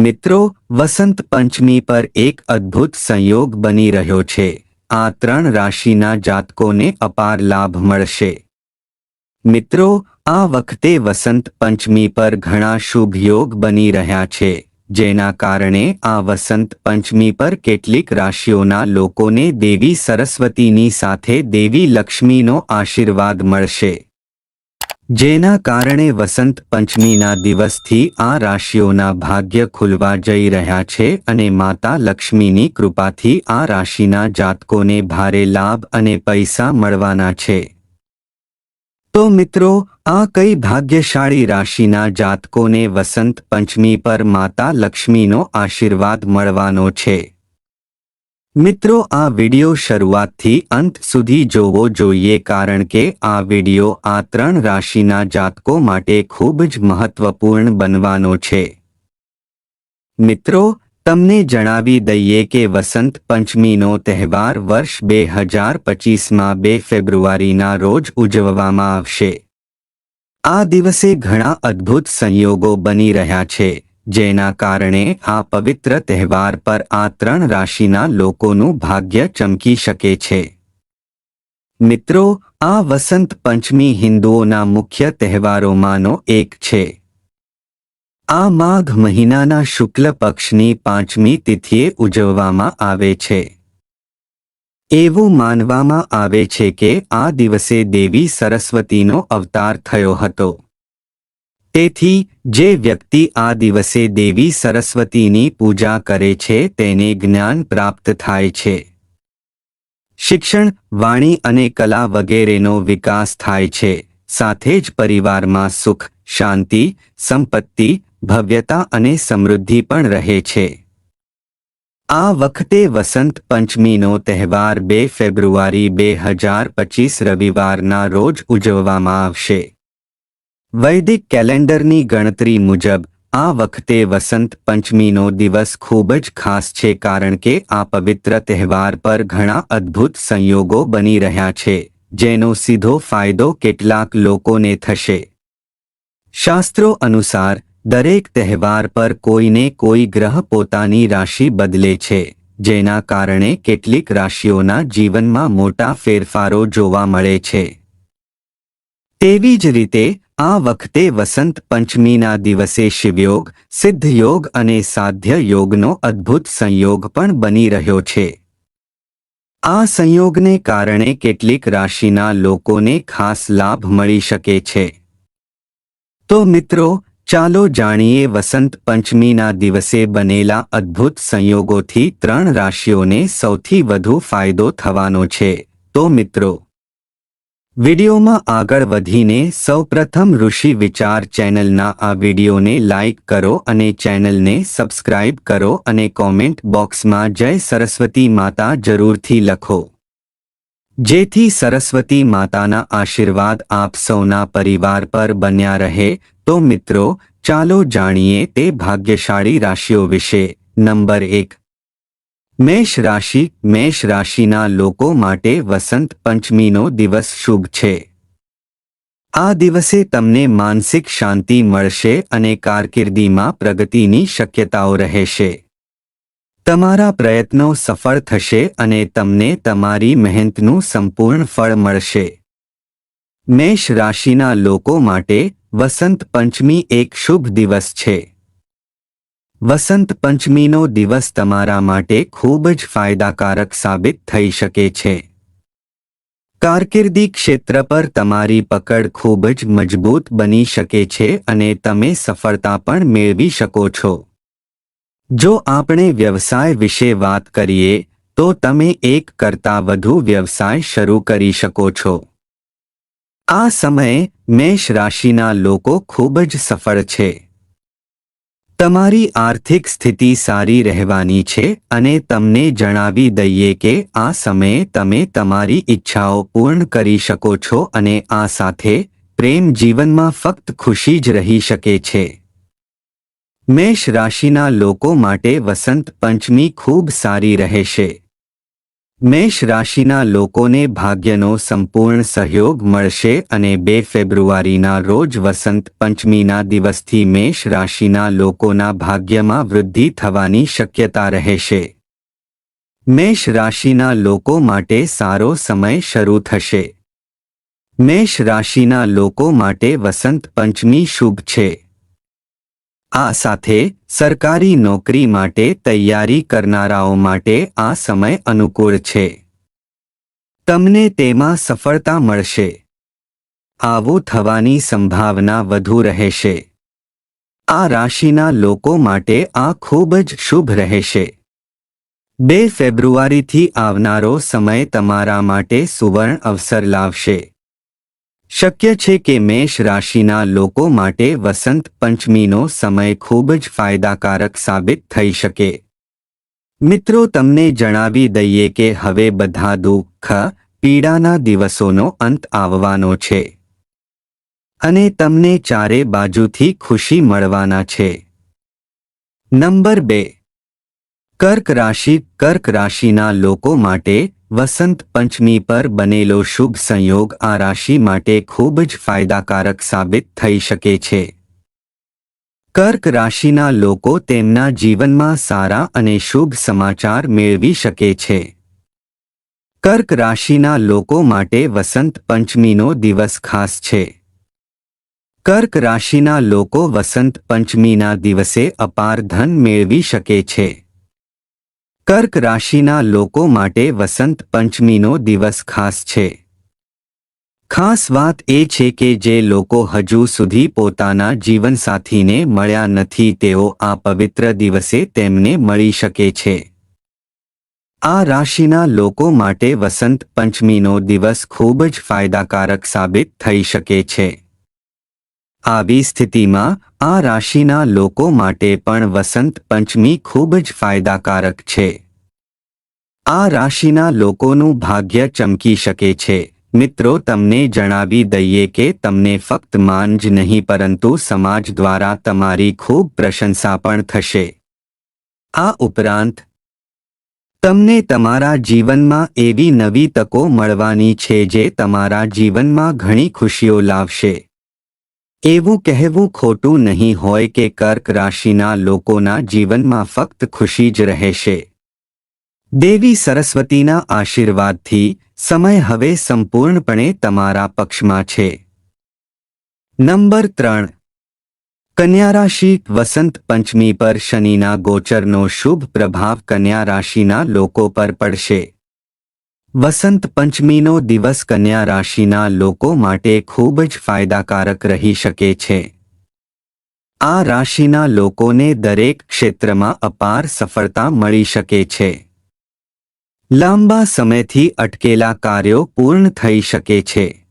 મિત્રો, વસંત પંચમી પર એક અદ્ભુત સંયોગ બની રહ્યો છે. આ ત્રણ રાશિના જાતકોને અપાર લાભ મળશે. મિત્રો, આ વખતે વસંત પંચમી પર ઘણા શુભ યોગ બની રહ્યા છે. જેના કારણે આ વસંત પંચમી પર કેટલીક રાશિઓના લોકોને દેવી સરસ્વતીની સાથે દેવી લક્ષ્મીનો આશીર્વાદ મળશે. જેના કારણે વસંત પંચમીના દિવસથી આ રાશિઓના ભાગ્ય ખુલવા જઈ રહ્યા છે અને માતા લક્ષ્મીની કૃપાથી આ રાશિના જાતકોને ભારે લાભ અને પૈસા મળવાના છે. તો મિત્રો, આ કઈ ભાગ્યશાળી રાશિના જાતકોને વસંત પંચમી પર માતા લક્ષ્મીનો આશીર્વાદ મળવાનો છે? મિત્રો, આ વિડિયો શરૂઆતથી અંત સુધી જોવો જોઈએ કારણ કે આ વિડિયો આ ત્રણ રાશિના જાતકો માટે ખૂબ જ મહત્વપૂર્ણ બનવાનો છે. મિત્રો, તમને જણાવી દઈએ કે વસંત પંચમીનો તહેવાર વર્ષ બે હજાર પચીસમાં બે ફેબ્રુઆરીના રોજ ઉજવવામાં આવશે. આ દિવસે ઘણા અદ્ભુત સંયોગો બની રહ્યા છે. જેના કારણે આ પવિત્ર તહેવાર પર આ ત્રણ રાશિના લોકોનું ભાગ્ય ચમકી શકે છે. મિત્રો, આ વસંત પંચમી હિન્દુઓના મુખ્ય તહેવારોમાંનો એક છે. આ માઘ મહિનાના શુક્લ પક્ષની પાંચમી તિથિએ ઉજવવામાં આવે છે. એવું માનવામાં આવે છે કે આ દિવસે દેવી સરસ્વતીનો અવતાર થયો હતો. તેથી જે વ્યક્તિ આ દિવસે દેવી સરસ્વતીની પૂજા કરે છે તેને જ્ઞાન પ્રાપ્ત થાય છે. શિક્ષણ, વાણી અને કલા વગેરેનો વિકાસ થાય છે. સાથે જ પરિવારમાં સુખ, શાંતિ, સંપત્તિ, ભવ્યતા અને સમૃદ્ધિ પણ રહે છે. આ વખતે વસંત પંચમીનો તહેવાર બે ફેબ્રુઆરી બે હજાર પચીસ રવિવારના રોજ ઉજવવામાં આવશે. વૈદિક કેલેન્ડરની ગણતરી મુજબ, આ વખતે વસંત પંચમીનો દિવસ ખૂબ જ ખાસ છે કારણ કે આ પવિત્ર તહેવાર પર ઘણા અદ્ભુત સંયોગો બની રહ્યા છે, જેનો સીધો ફાયદો કેટલાક લોકોને થશે. શાસ્ત્રો અનુસાર, દરેક તહેવાર પર કોઈને કોઈ ગ્રહ પોતાની રાશિ બદલે છે, જેના કારણે કેટલીક રાશિઓના જીવનમાં મોટા ફેરફારો જોવા મળે છે. તેવી જ રીતે આ વખતે વસંત પંચમીના દિવસે શિવયોગ, સિદ્ધયોગ અને સાધ્ય યોગનો અદ્ભુત સંયોગ પણ બની રહ્યો છે. આ સંયોગને કારણે કેટલીક રાશિના લોકોને ખાસ લાભ મળી શકે છે. તો મિત્રો, ચાલો જાણીએ વસંત પંચમીના દિવસે બનેલા અદ્ભુત સંયોગોથી ત્રણ રાશિઓને સૌથી વધુ ફાયદો થવાનો છે. તો મિત્રો વિડિયોમાં આગળ વધીને સૌપ્રથમ ઋષિ વિચાર ચેનલના આ વિડિયોને લાઇક કરો અને ચેનલને સબસ્ક્રાઇબ કરો અને કોમેન્ટ બોક્સમાં જય સરસ્વતી માતા જરૂરથી લખો. જેથી સરસ્વતી માતાના આશીર્વાદ આપ સૌના પરિવાર પર બન્યા રહે. તો મિત્રો, ચાલો જાણીએ તે ભાગ્યશાળી રાશિઓ વિશે. નંબર એક મેષ રાશિ, મેષ રાશિના લોકો માટે વસંત પંચમીનો દિવસ શુભ છે. આ દિવસે તમને માનસિક શાંતિ મળશે અને કારકિર્દીમાં પ્રગતિની શક્યતાઓ રહેશે. તમારા પ્રયત્નો સફળ થશે અને તમને તમારી મહેનતનું સંપૂર્ણ ફળ મળશે. મેષ રાશિના લોકો માટે વસંત પંચમી એક શુભ દિવસ છે. વસંત પંચમીનો દિવસ તમારા માટે ખૂબ જ ફાયદાકારક સાબિત થઈ શકે છે. કારકિર્દી ક્ષેત્ર પર તમારી પકડ ખૂબ જ મજબૂત બની શકે છે અને તમે સફળતા પણ મેળવી શકો છો. જો આપણે વ્યવસાય વિશે વાત કરીએ, તો તમે એક કરતાં વધુ વ્યવસાય શરૂ કરી શકો છો. આ સમયે મેષ રાશિના લોકો ખૂબ જ સફળ છે. તમારી આર્થિક સ્થિતિ સારી રહેવાની છે અને તમને જણાવી દઈએ કે આ સમયે તમે તમારી ઈચ્છાઓ પૂર્ણ કરી શકો છો અને આ સાથે પ્રેમ જીવનમાં ફક્ત ખુશી જ રહી શકે છે. મેષ રાશિના લોકો માટે વસંત પંચમી ખૂબ સારી રહેશે. મેષ રાશિના લોકોને ભાગ્યનો સંપૂર્ણ સહયોગ મળશે અને બે ફેબ્રુઆરીના રોજ વસંત પંચમીના દિવસથી મેષ રાશિના લોકોના ભાગ્યમાં વૃદ્ધિ થવાની શક્યતા રહેશે. મેષ રાશિના લોકો માટે સારો સમય શરૂ થશે. મેષ રાશિના લોકો માટે વસંત પંચમી શુભ છે. આ સાથે સરકારી નોકરી માટે તૈયારી કરનારાઓ માટે આ સમય અનુકૂળ છે. તમને તેમાં સફળતા મળશે. આવું થવાની સંભાવના વધુ રહેશે. આ રાશિના લોકો માટે આ ખૂબ જ શુભ રહેશે. બે ફેબ્રુઆરીથી આવનારો સમય તમારા માટે સુવર્ણ અવસર લાવશે. શક્ય છે કે મેષ રાશિના લોકો માટે વસંત પંચમીનો સમય ખૂબ જ ફાયદાકારક સાબિત થઈ શકે. મિત્રો, તમને જણાવી દઈએ કે હવે બધા દુઃખ, પીડાના દિવસોનો અંત આવવાનો છે. અને તમને ચારે બાજુથી ખુશી મળવાના છે. નંબર બે. કર્ક રાશિ, કર્ક રાશિના લોકો માટે વસંત પંચમી પર બનેલો શુભ સંયોગ આ રાશિ માટે ખૂબ જ ફાયદાકારક સાબિત થઈ શકે છે. કર્ક રાશિના લોકો તેમના જીવનમાં સારા અને શુભ સમાચાર મેળવી શકે છે. કર્ક રાશિના લોકો માટે વસંત પંચમીનો દિવસ ખાસ છે. કર્ક રાશિના લોકો વસંત પંચમીના દિવસે અપાર ધન મેળવી શકે છે. કર્ક રાશિના લોકો માટે વસંત પંચમીનો દિવસ ખાસ છે. ખાસ વાત એ છે કે જે લોકો હજુ સુધી પોતાના જીવનસાથીને મળ્યા નથી, તેઓ આ પવિત્ર દિવસે તેમને મળી શકે છે. આ રાશિના લોકો માટે વસંત પંચમીનો દિવસ ખૂબ જ ફાયદાકારક સાબિત થઈ શકે છે. આવી સ્થિતિમાં આ રાશિના લોકો માટે પણ વસંત પંચમી ખૂબ જ ફાયદાકારક છે. આ રાશિના લોકોનું ભાગ્ય ચમકી શકે છે. મિત્રો, તમને જણાવી દઈએ કે તમને ફક્ત માન જ નહીં, પરંતુ સમાજ દ્વારા તમારી ખૂબ પ્રશંસા પણ થશે. આ ઉપરાંત, તમને તમારા જીવનમાં એવી નવી તકો મળવાની છે જે તમારા જીવનમાં ઘણી ખુશીઓ લાવશે. એવું કહેવું ખોટું નહીં હોય કે કર્ક રાશિના લોકોના જીવનમાં ફક્ત ખુશી જ રહેશે. દેવી સરસ્વતીના આશીર્વાદથી સમય હવે સંપૂર્ણપણે તમારા પક્ષમાં છે. નંબર ત્રણ. કન્યા રાશિ વસંત પંચમી પર શનિના ગોચરનો શુભ પ્રભાવ કન્યા રાશિના લોકો પર પડશે. વસંત પંચમીનો દિવસ કન્યા રાશિના લોકો માટે ખૂબ જ ફાયદાકારક રહી શકે છે. આ રાશિના લોકોને દરેક ક્ષેત્રમાં અપાર સફળતા મળી શકે છે. લાંબા સમયથી અટકેલા કાર્યો પૂર્ણ થઈ શકે છે.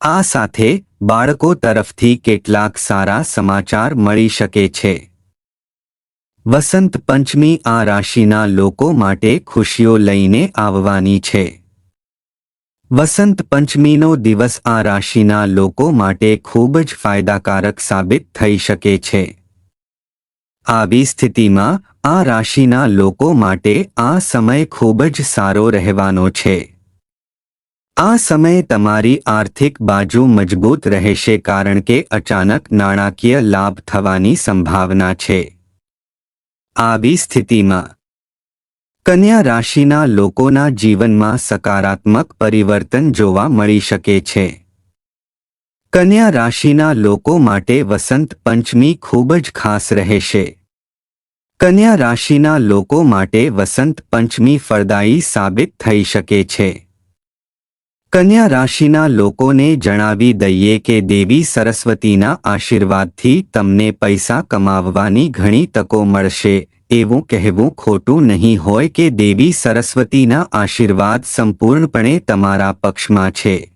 આ સાથે બાળકો તરફથી કેટલાક સારા સમાચાર મળી શકે છે. વસંત પંચમી આ રાશિના લોકો માટે ખુશીઓ લઈને આવવાની છે. વસંત પંચમીનો દિવસ આ રાશિના લોકો માટે ખૂબ જ ફાયદાકારક સાબિત થઈ શકે છે. આવી સ્થિતિમાં આ રાશિના લોકો માટે આ સમય ખૂબ જ સારો રહેવાનો છે. આ સમયે તમારી આર્થિક બાજુ મજબૂત રહેશે કારણ કે અચાનક નાણાકીય લાભ થવાની સંભાવના છે. આવી સ્થિતિમાં. કન્યા રાશિના લોકોના જીવનમાં સકારાત્મક પરિવર્તન જોવા મળી શકે છે. કન્યા રાશિના લોકો માટે વસંત પંચમી ખૂબ જ ખાસ રહેશે. કન્યા રાશિના લોકો માટે વસંત પંચમી ફળદાયી સાબિત થઈ શકે છે. કન્યા રાશિના લોકોને જણાવી દઈએ કે દેવી સરસ્વતીના આશીર્વાદથી તમને પૈસા કમાવવાની ઘણી તકો મળશે. એવું કહેવું ખોટું નહીં હોય કે દેવી સરસ્વતીના આશીર્વાદ સંપૂર્ણપણે તમારા પક્ષમાં છે.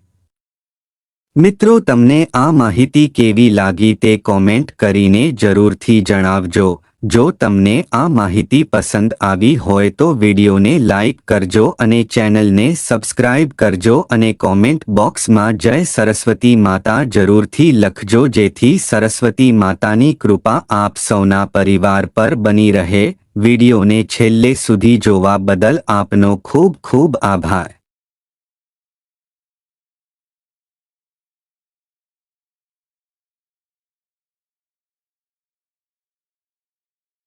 મિત્રો, તમને આ માહિતી કેવી લાગી તે કોમેન્ટ કરીને જરૂરથી જણાવજો. જો તમને આ માહિતી પસંદ આવી હોય તો વિડીયોને લાઇક કરજો અને ચેનલને સબસ્ક્રાઇબ કરજો અને કોમેન્ટ બોક્સમાં જય સરસ્વતી માતા જરૂરથી લખજો જેથી સરસ્વતી માતાની કૃપા આપ સૌના પરિવાર પર બની રહે. વિડિયોને છેલ્લે સુધી જોવા બદલ આપનો ખૂબ ખૂબ આભાર.